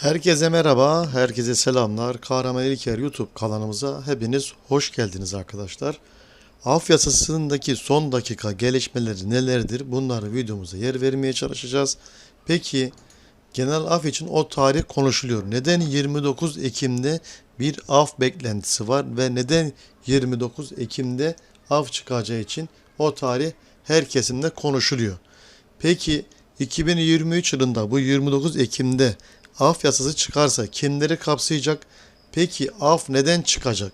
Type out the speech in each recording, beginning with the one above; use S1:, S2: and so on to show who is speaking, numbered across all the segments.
S1: Herkese merhaba, herkese selamlar. Kahraman İlker YouTube kanalımıza hepiniz hoş geldiniz arkadaşlar. Af yasasındaki son dakika gelişmeleri nelerdir? Bunları videomuza yer vermeye çalışacağız. Peki genel af için o tarih konuşuluyor. Neden 29 Ekim'de bir af beklentisi var ve neden 29 Ekim'de af çıkacağı için o tarih her kesimde konuşuluyor. Peki 2023 yılında bu 29 Ekim'de af yasası çıkarsa kimleri kapsayacak? Peki af neden çıkacak?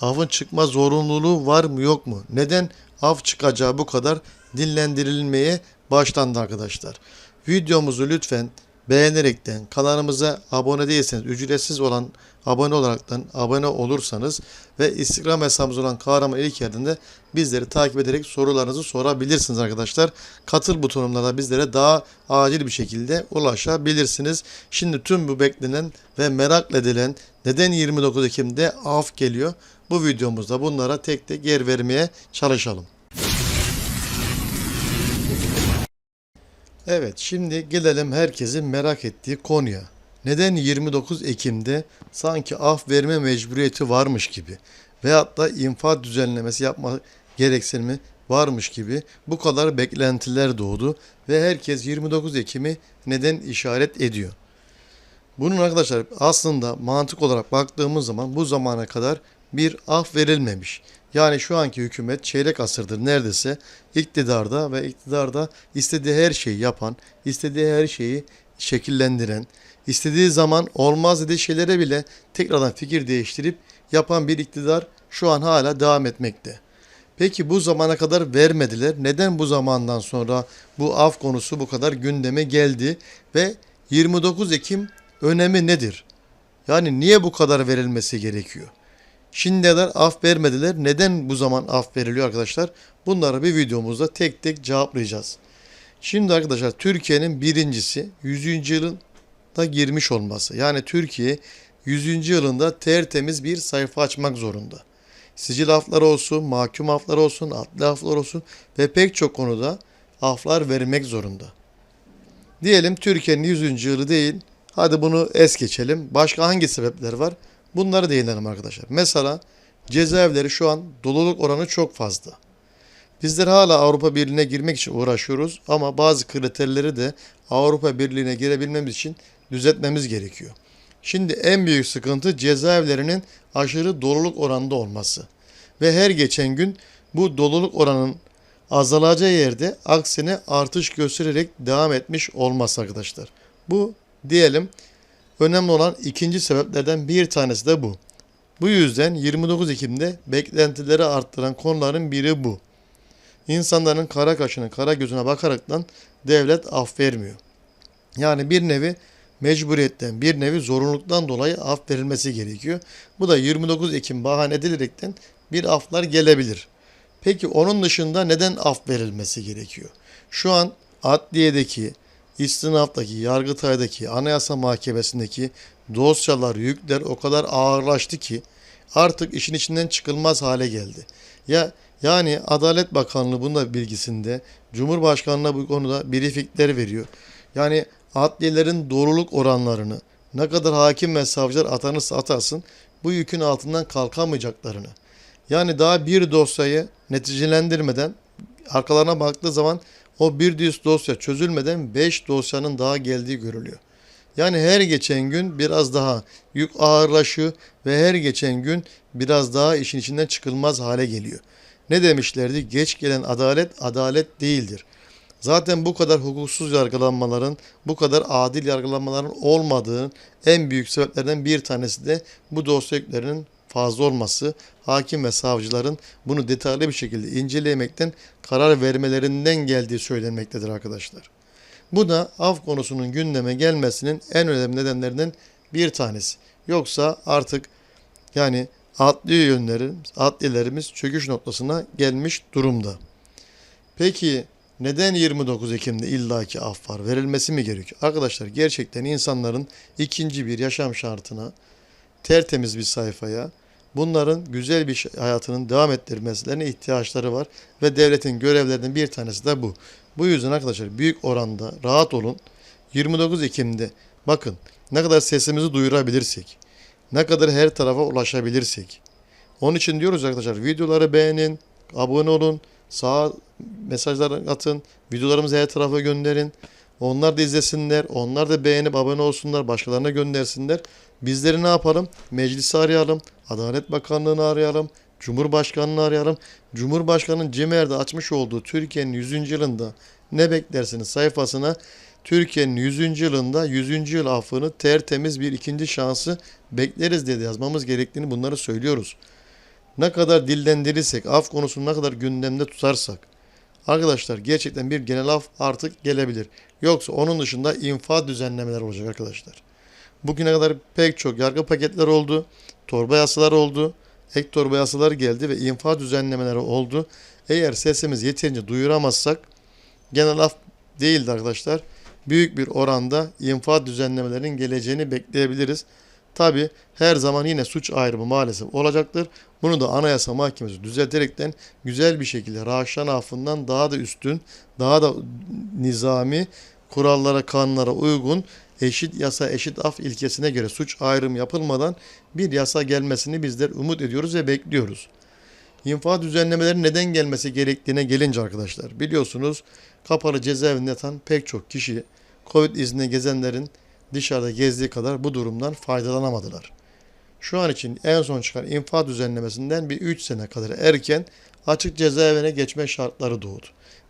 S1: Afın çıkma zorunluluğu var mı yok mu? Neden af çıkacağı bu kadar dinlendirilmeye başlandı arkadaşlar? Videomuzu lütfen beğenerekten kanalımıza abone değilseniz ücretsiz olan abone olaraktan abone olursanız ve Instagram hesabımız olan Kahraman İlker'den de bizleri takip ederek sorularınızı sorabilirsiniz arkadaşlar. Katıl butonuna da bizlere daha acil bir şekilde ulaşabilirsiniz. Şimdi tüm bu beklenen ve merak edilen neden 29 Ekim'de af geliyor? Bu videomuzda bunlara tek tek yer vermeye çalışalım. Evet, şimdi gelelim herkesin merak ettiği konuya. Neden 29 Ekim'de sanki af verme mecburiyeti varmış gibi veyahut da infaz düzenlemesi yapma gereksinimi varmış gibi bu kadar beklentiler doğdu ve herkes 29 Ekim'i neden işaret ediyor? Bunun arkadaşlar aslında mantık olarak baktığımız zaman bu zamana kadar bir af verilmemiş. Yani şu anki hükümet çeyrek asırdır neredeyse iktidarda ve iktidarda istediği her şeyi yapan, istediği her şeyi şekillendiren, istediği zaman olmaz dediği şeylere bile tekrardan fikir değiştirip yapan bir iktidar şu an hala devam etmekte. Peki bu zamana kadar vermediler. Neden bu zamandan sonra bu af konusu bu kadar gündeme geldi ve 29 Ekim önemi nedir? Yani niye bu kadar verilmesi gerekiyor? Şimdiye kadar af vermediler. Neden bu zaman af veriliyor arkadaşlar? Bunları bir videomuzda tek tek cevaplayacağız. Şimdi arkadaşlar Türkiye'nin birincisi 100. yılında girmiş olması. Yani Türkiye 100. yılında tertemiz bir sayfa açmak zorunda. Sicil afları olsun, mahkum afları olsun, adli aflar olsun ve pek çok konuda aflar vermek zorunda. Diyelim Türkiye'nin 100. yılı değil. Hadi bunu es geçelim. Başka hangi sebepler var? Bunları değinelim arkadaşlar. Mesela cezaevleri şu an doluluk oranı çok fazla. Bizler hala Avrupa Birliği'ne girmek için uğraşıyoruz ama bazı kriterleri de Avrupa Birliği'ne girebilmemiz için düzeltmemiz gerekiyor. Şimdi en büyük sıkıntı cezaevlerinin aşırı doluluk oranında olması. Ve her geçen gün bu doluluk oranının azalacağı yerde aksine artış göstererek devam etmiş olması arkadaşlar. Bu diyelim önemli olan ikinci sebeplerden bir tanesi de bu. Bu yüzden 29 Ekim'de beklentileri arttıran konuların biri bu. İnsanların kara kaşına, kara gözüne bakaraktan devlet af vermiyor. Yani bir nevi mecburiyetten, bir nevi zorunluluktan dolayı af verilmesi gerekiyor. Bu da 29 Ekim bahane edilerekten bir aflar gelebilir. Peki onun dışında neden af verilmesi gerekiyor? Şu an adliyedeki, istinaftaki, yargıtaydaki, anayasa mahkemesindeki dosyalar, yükler o kadar ağırlaştı ki artık işin içinden çıkılmaz hale geldi. Ya yani Adalet Bakanlığı bunda bilgisinde, Cumhurbaşkanlığı bu konuda briefingler veriyor. Yani adliyelerin doğruluk oranlarını, ne kadar hakim ve savcılar atanırsa atasın bu yükün altından kalkamayacaklarını. Yani daha bir dosyayı neticelendirmeden arkalarına baktığı zaman o bir düz dosya çözülmeden 5 dosyanın daha geldiği görülüyor. Yani her geçen gün biraz daha yük ağırlaşıyor ve her geçen gün biraz daha işin içinden çıkılmaz hale geliyor. Ne demişlerdi? Geç gelen adalet adalet değildir. Zaten bu kadar hukuksuz yargılanmaların, bu kadar adil yargılanmaların olmadığı en büyük sebeplerden bir tanesi de bu dosya yüklerinin fazla olması, hakim ve savcıların bunu detaylı bir şekilde inceleyemekten, karar vermelerinden geldiği söylenmektedir arkadaşlar. Bu da af konusunun gündeme gelmesinin en önemli nedenlerinden bir tanesi. Yoksa artık yani adli yönlerin, adlilerimiz çöküş noktasına gelmiş durumda. Peki neden 29 Ekim'de illaki af var? Verilmesi mi gerekiyor? Arkadaşlar gerçekten insanların ikinci bir yaşam şartına, tertemiz bir sayfaya, bunların güzel bir hayatının devam ettirmesine ihtiyaçları var. Ve devletin görevlerinden bir tanesi de bu. Bu yüzden arkadaşlar büyük oranda rahat olun. 29 Ekim'de bakın ne kadar sesimizi duyurabilirsek, ne kadar her tarafa ulaşabilirsek. Onun için diyoruz arkadaşlar videoları beğenin, abone olun, sağ mesajlar atın, videolarımızı her tarafa gönderin. Onlar da izlesinler, onlar da beğenip abone olsunlar, başkalarına göndersinler. Bizleri ne yapalım? Meclisi arayalım, Adalet Bakanlığı'nı arayalım, Cumhurbaşkanı'nı arayalım. Cumhurbaşkanı'nın CİMER'de açmış olduğu Türkiye'nin 100. yılında ne beklersiniz sayfasına Türkiye'nin 100. yılında 100. yıl affını tertemiz bir ikinci şansı bekleriz diye yazmamız gerektiğini bunları söylüyoruz. Ne kadar dillendirirsek, af konusunu ne kadar gündemde tutarsak arkadaşlar gerçekten bir genel af artık gelebilir. Yoksa onun dışında infa düzenlemeler olacak arkadaşlar. Bugüne kadar pek çok yargı paketleri oldu, torba yasalar oldu, ek torba yasalar geldi ve infa düzenlemeleri oldu. Eğer sesimiz yeterince duyuramazsak genel af değildi arkadaşlar. Büyük bir oranda infa düzenlemelerinin geleceğini bekleyebiliriz. Tabi her zaman yine suç ayrımı maalesef olacaktır. Bunu da Anayasa Mahkemesi düzelterekten güzel bir şekilde Raşan affından daha da üstün, daha da nizami, kurallara, kanunlara uygun eşit yasa eşit af ilkesine göre suç ayrımı yapılmadan bir yasa gelmesini bizler umut ediyoruz ve bekliyoruz. İnfa düzenlemeleri neden gelmesi gerektiğine gelince arkadaşlar biliyorsunuz kapalı cezaevinde yatan pek çok kişi Covid iznine gezenlerin dışarıda gezdiği kadar bu durumdan faydalanamadılar. Şu an için en son çıkan infa düzenlemesinden bir 3 sene kadar erken açık cezaevine geçme şartları doğdu.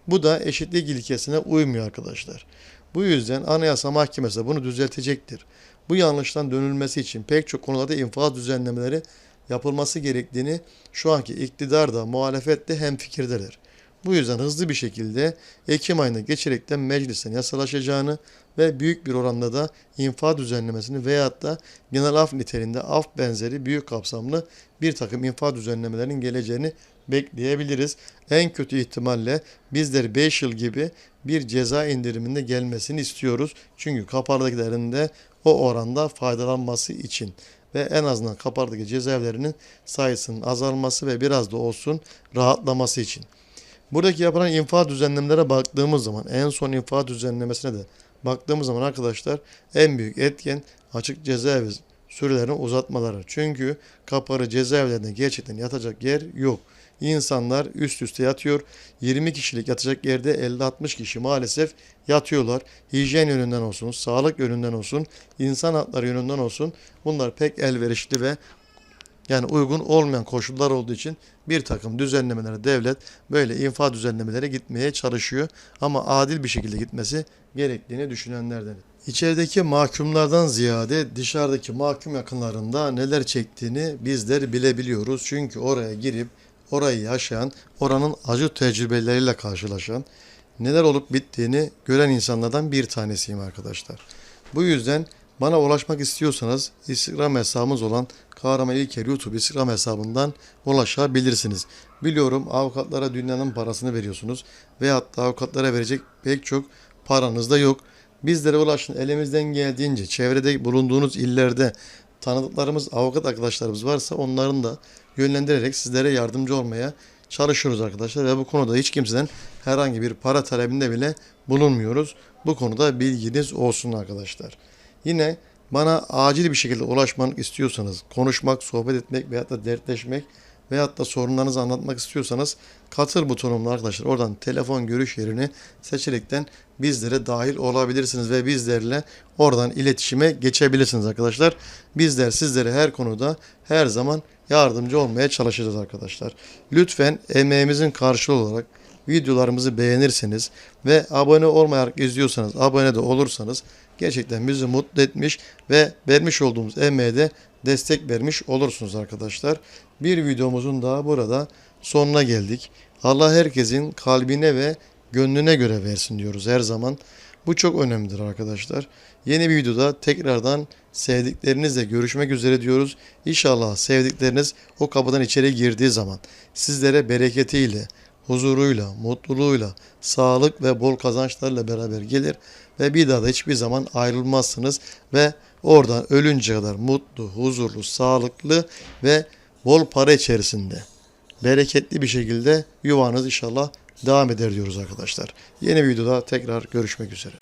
S1: Bu da eşitlik ilkesine uymuyor arkadaşlar. Bu yüzden Anayasa Mahkemesi bunu düzeltecektir. Bu yanlıştan dönülmesi için pek çok konularda infaz düzenlemeleri yapılması gerektiğini şu anki iktidar da muhalefet de hemfikirdedir. Bu yüzden hızlı bir şekilde Ekim ayına geçerekten meclisten yasalaşacağını ve büyük bir oranda da infa düzenlemesini veyahut da genel af niteliğinde af benzeri büyük kapsamlı bir takım infa düzenlemelerinin geleceğini bekleyebiliriz. En kötü ihtimalle bizler 5 yıl gibi bir ceza indiriminde gelmesini istiyoruz. Çünkü kapardakilerin de o oranda faydalanması için ve en azından kapardaki cezaevlerinin sayısının azalması ve biraz da olsun rahatlaması için. Buradaki yapılan infa düzenlemelere baktığımız zaman en son infa düzenlemesine de baktığımız zaman arkadaşlar en büyük etken açık cezaevi sürelerini uzatmaları. Çünkü kapalı cezaevlerinde gerçekten yatacak yer yok. İnsanlar üst üste yatıyor. 20 kişilik yatacak yerde 50-60 kişi maalesef yatıyorlar. Hijyen yönünden olsun, sağlık yönünden olsun, insan hakları yönünden olsun bunlar pek elverişli ve yani uygun olmayan koşullar olduğu için bir takım düzenlemelere devlet böyle infa düzenlemelere gitmeye çalışıyor. Ama adil bir şekilde gitmesi gerektiğini düşünenlerden. İçerideki mahkumlardan ziyade dışarıdaki mahkum yakınlarında neler çektiğini bizler bilebiliyoruz. Çünkü oraya girip orayı yaşayan, oranın acı tecrübeleriyle karşılaşan, neler olup bittiğini gören insanlardan bir tanesiyim arkadaşlar. Bu yüzden bana ulaşmak istiyorsanız Instagram hesabımız olan Kahraman İlker YouTube Instagram hesabından ulaşabilirsiniz. Biliyorum avukatlara dünyanın parasını veriyorsunuz ve hatta avukatlara verecek pek çok paranız da yok. Bizlere ulaşın elimizden geldiğince çevrede bulunduğunuz illerde tanıdıklarımız avukat arkadaşlarımız varsa onların da yönlendirerek sizlere yardımcı olmaya çalışıyoruz arkadaşlar ve bu konuda hiç kimseden herhangi bir para talebinde bile bulunmuyoruz. Bu konuda bilginiz olsun arkadaşlar. Yine bana acil bir şekilde ulaşmak istiyorsanız, konuşmak, sohbet etmek veyahut da dertleşmek veyahut da sorunlarınızı anlatmak istiyorsanız katıl butonumla arkadaşlar oradan telefon görüş yerini seçerekten bizlere dahil olabilirsiniz ve bizlerle oradan iletişime geçebilirsiniz arkadaşlar. Bizler sizlere her konuda her zaman yardımcı olmaya çalışacağız arkadaşlar. Lütfen emeğimizin karşılığı olarak videolarımızı beğenirseniz ve abone olmayarak izliyorsanız, abone de olursanız gerçekten bizi mutlu etmiş ve vermiş olduğumuz emeğe de destek vermiş olursunuz arkadaşlar. Bir videomuzun daha burada sonuna geldik. Allah herkesin kalbine ve gönlüne göre versin diyoruz her zaman. Bu çok önemlidir arkadaşlar. Yeni bir videoda tekrardan sevdiklerinizle görüşmek üzere diyoruz. İnşallah sevdikleriniz o kapıdan içeri girdiği zaman sizlere bereketiyle, huzuruyla, mutluluğuyla, sağlık ve bol kazançlarla beraber gelir ve bir daha da hiçbir zaman ayrılmazsınız ve oradan ölünce kadar mutlu, huzurlu, sağlıklı ve bol para içerisinde bereketli bir şekilde yuvanız inşallah devam eder diyoruz arkadaşlar. Yeni videoda tekrar görüşmek üzere.